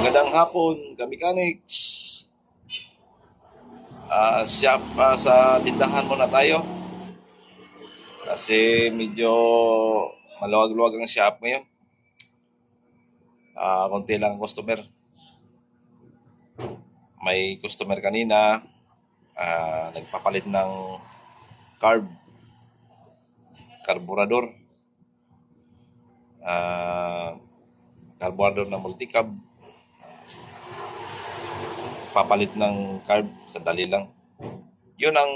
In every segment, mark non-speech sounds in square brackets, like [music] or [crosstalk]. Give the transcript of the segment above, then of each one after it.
Magandang hapon, Kamikanics. Ah, shop ah, sa tindahan muna tayo. Kasi medyo maluwag-luwag ang shop ngayon. Ah, konti lang ang customer. May customer kanina ah, nagpapalit ng carb carburador. Ah, carburador na multicab papalit ng carb sandali lang. Yun ang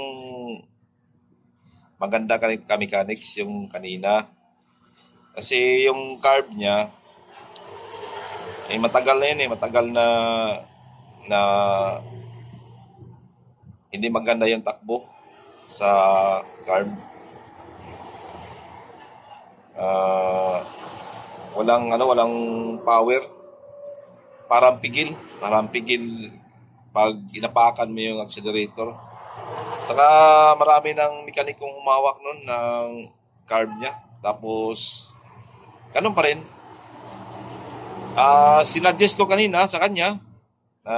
maganda kami mechanics yung kanina. Kasi yung carb niya eh matagal na yun eh. Matagal na na hindi maganda yung takbo sa carb. Ah, walang ano walang power. Parang pigil parang pigil pag inapakan mo yung accelerator. Saka marami ng mekanikong humawak nun ng carb niya. Tapos, ganun pa rin. Ah, sinuggest ko kanina sa kanya na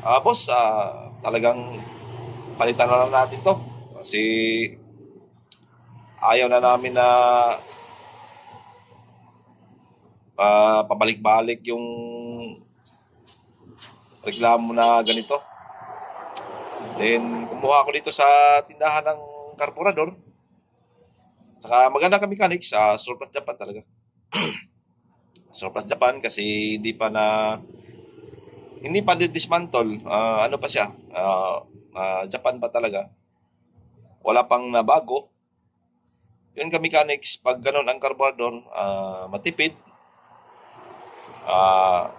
ah, boss, ah, talagang palitan na lang natin to. Kasi ayaw na namin na ah, pabalik-balik yung reklamo na ganito. Then, kumuha ako dito sa tindahan ng karburador. Saka maganda kami mechanics sa Surplus Japan talaga. [clears throat] Surplus Japan kasi hindi pa na hindi pa dismantle. Ah, ano pa siya? Ah, ah, Japan pa talaga. Wala pang nabago. Yun ka mechanics, pag ganun ang karburador, ah, matipid. Ah,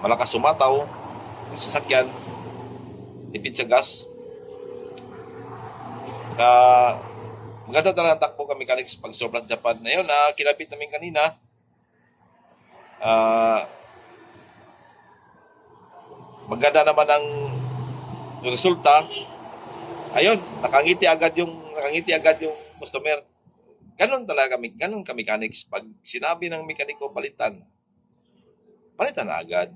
malakas sumataw yung sasakyan tipid sa gas. Kaya maganda talaga takbo kami mechanics pag surplus Japan. Na yun na kinabit namin kanina. Ah maganda naman ang resulta. Ayun nakangiti agad yung nakangiti agad yung customer. Ganun talaga kami ganun ka mechanics. Pag sinabi ng mekaniko palitan. Palitan na agad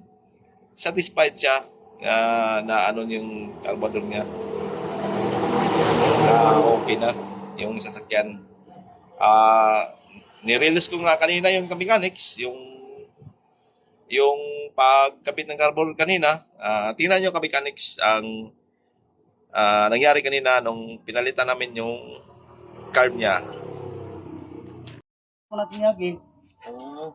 satisfied siya ah, na ano yung carburetor niya. Na okay na yung sasakyan. Ah nirelease ko nga kanina yung mechanics yung yung pagkabit ng carburetor kanina. Ah tingnan nyo mechanics ang ah, nangyari kanina nung pinalitan namin yung carb niya. Wala tiyagi. oh,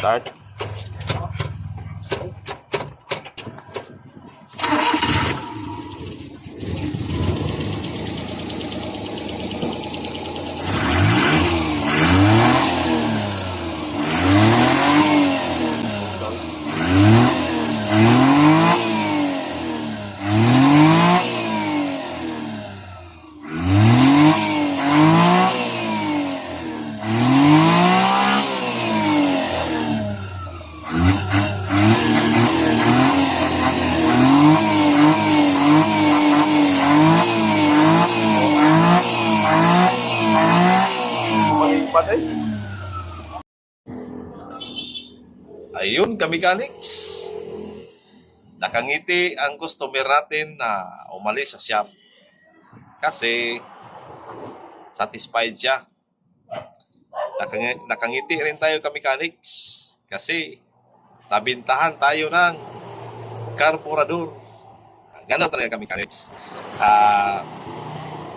start Ayun, ka-mechanics. Nakangiti ang customer natin na umalis sa shop. Kasi satisfied siya. Nakang- nakangiti rin tayo ka-mechanics. Kasi nabintahan tayo ng carburador. Ganon talaga ka-mechanics. Ah,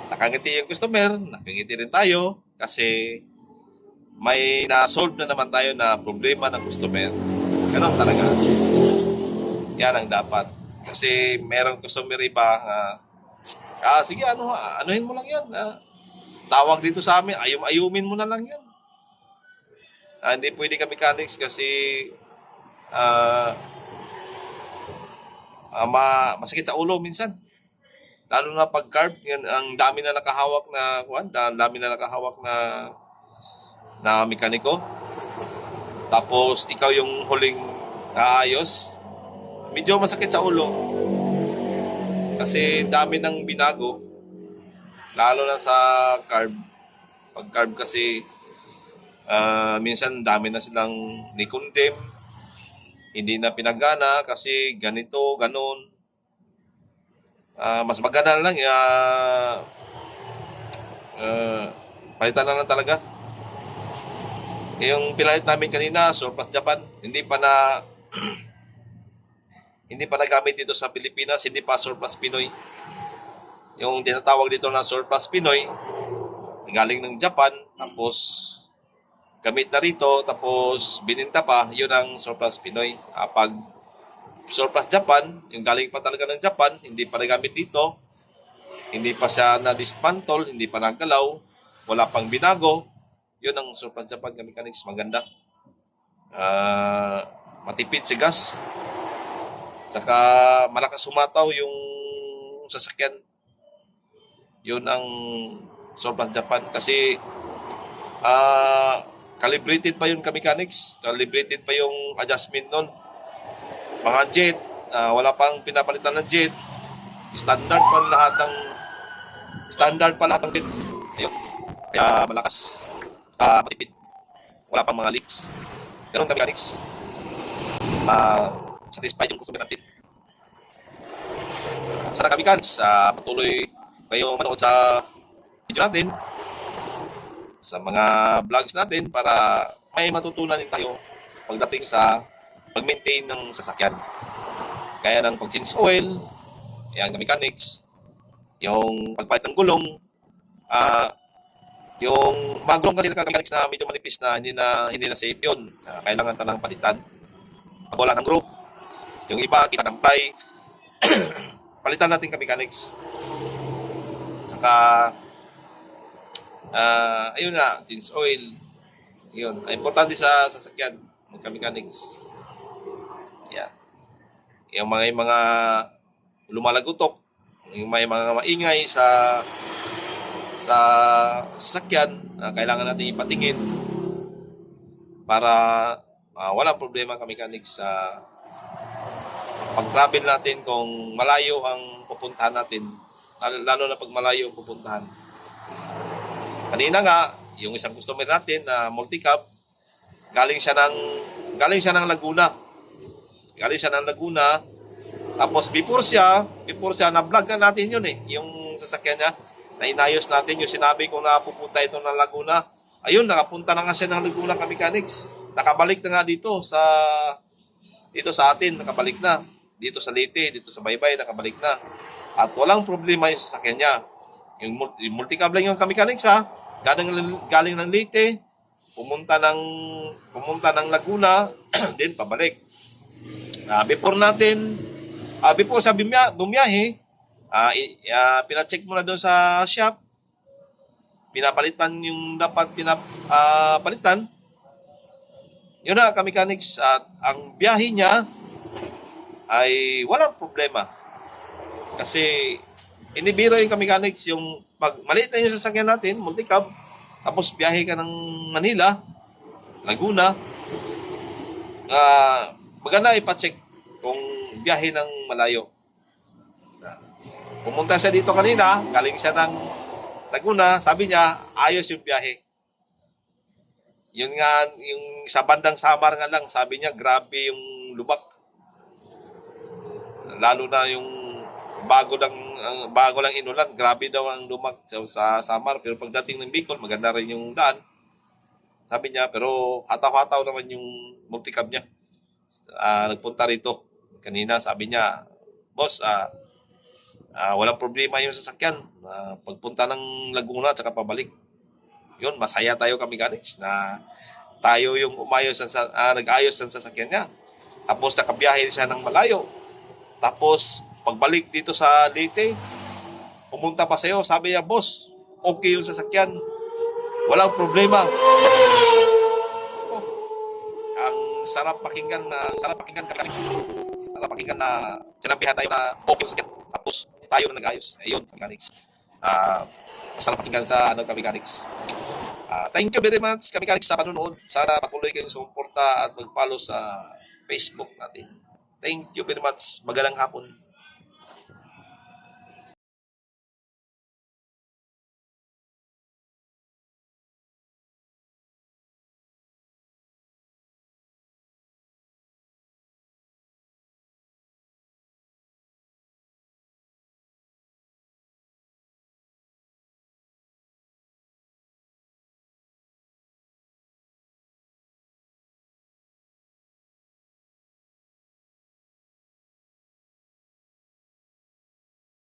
nakangiti yung customer, nakangiti rin tayo kasi may na-solve na naman tayo na problema ng customer. Ganon talaga. Yan ang dapat. Kasi merong customer iba na Ah, sige, ano, anuhin mo lang yan. Ah, tawag dito sa amin, ayum-ayumin mo na lang yan. Ah, hindi pwede ka mechanics kasi ah, ah, ma, masakit sa ulo minsan. Lalo na pag carb, yan, ang dami na nakahawak na, kuan, dami na nakahawak na na mekaniko. Tapos ikaw yung huling aayos. Medyo masakit sa ulo. Kasi dami ng binago. Lalo na sa carb. Pag carb kasi ah, minsan dami na silang ni-condemn. Hindi na pinagana kasi ganito, ganon. Ah, mas maganda lang ah, ah, palitan na lang talaga. Yung pinalit namin kanina, Surplus Japan, hindi pa na [clears throat] hindi pa nagamit dito sa Pilipinas, hindi pa Surplus Pinoy. Yung tinatawag dito na Surplus Pinoy, galing ng Japan, tapos gamit na rito, tapos bininta pa, yun ang Surplus Pinoy. Ah, pag Surplus Japan, yung galing pa talaga ng Japan, hindi pa nagamit dito, hindi pa siya na-dismantle, hindi pa nagalaw, wala pang binago, yun ang Surplus Japan mechanics, maganda. Ah, matipid si gas. Saka malakas sumataw yung sasakyan. Yun ang Surplus Japan kasi ah calibrated pa yun ka mechanics. Calibrated pa yung adjustment nun. Mga jet, ah, wala pang pinapalitan ng jet. Standard pa lahat ng standard pa lahat ng jet. Ayun. Kaya malakas. Ah, matipid. Wala pang mga leaks. Ganun ka mechanics. Ah, satisfied yung customer natin. Sana kami mechanics, ah, patuloy kayo manood sa video natin sa mga vlogs natin para may matutunan din tayo pagdating sa pag-maintain ng sasakyan. Kaya ng pag-change oil, yan, mechanics, yung pagpalit ng gulong, ah, yung magulong kasi nagka-mechanics na medyo manipis na hindi na hindi na safe yun. Ah, kailangan tanang palitan. Pag wala ng group, yung iba, kita ply, [clears throat] palitan natin ka mechanics. Saka, ah, ayun nga, change oil. Yun, importante sa sasakyan, magka-mechanics. Yan. Yung mga, yung mga lumalagutok, yung may mga maingay sa sa sasakyan, ah, kailangan natin ipatingin para ah, walang problema ka mechanics sa pag-travel natin kung malayo ang pupuntahan natin, lalo, na pag malayo ang pupuntahan. Kanina nga, yung isang customer natin na multi-cab, galing siya ng galing siya ng Laguna. Galing siya ng Laguna. Tapos before siya, before siya na-vlog na natin yun eh, yung sasakyan niya. Na inayos natin yung sinabi ko na pupunta ito ng Laguna. Ayun, nakapunta na nga siya ng Laguna ka mechanics. Nakabalik na nga dito sa dito sa atin, nakabalik na. Dito sa Leyte, dito sa Baybay, nakabalik na. At walang problema yung sasakyan niya. Yung, mul- yung mechanics ha. Galing, galing ng Leyte, pumunta ng pumunta ng Laguna, [clears throat] then pabalik. Ah, before natin, ah, before sa bumiyahe, ah, i- ah, pina-check mo na doon sa shop, pinapalitan yung dapat pinapalitan, yun na, ka-mechanics, at ang biyahe niya ay walang problema. Kasi, inibiro yung ka-mechanics, yung pag maliit na yung sasakyan natin, multi-cab, tapos biyahe ka ng Manila, Laguna, ah maganda ipacheck kung biyahe ng malayo. Pumunta siya dito kanina, galing siya ng Laguna, sabi niya, ayos yung biyahe. Yun nga, yung sa bandang Samar nga lang, sabi niya, grabe yung lubak. Lalo na yung bago lang ang bago lang inulan, grabe daw ang lumak sa, sa Samar. Pero pagdating ng Bicol, maganda rin yung daan. Sabi niya, pero hataw-hataw naman yung multicab niya. Ah, nagpunta rito. Kanina, sabi niya, boss, ah, ah, walang problema yung sasakyan. Ah, pagpunta ng Laguna at saka pabalik. Yun, masaya tayo kami mechanics na tayo yung umayos ng, sa- ah, nag-ayos ng sasakyan niya. Tapos nakabiyahe siya ng malayo. Tapos pagbalik dito sa Leyte, pumunta pa sa'yo, sabi niya, boss, okay yung sasakyan. Walang problema. Oh, ang sarap pakinggan na, sarap pakinggan ka Sarap pakinggan na sinabihan tayo na okay yung sasakyan. Tapos tayo na nag-ayos. Ayun, mechanics. Ah, masarap pakinggan sa ano, mechanics. Ah, thank you very much, mechanics sa panonood. Sana patuloy kayong sumuporta at mag-follow sa Facebook natin. Thank you very much. Magalang hapon.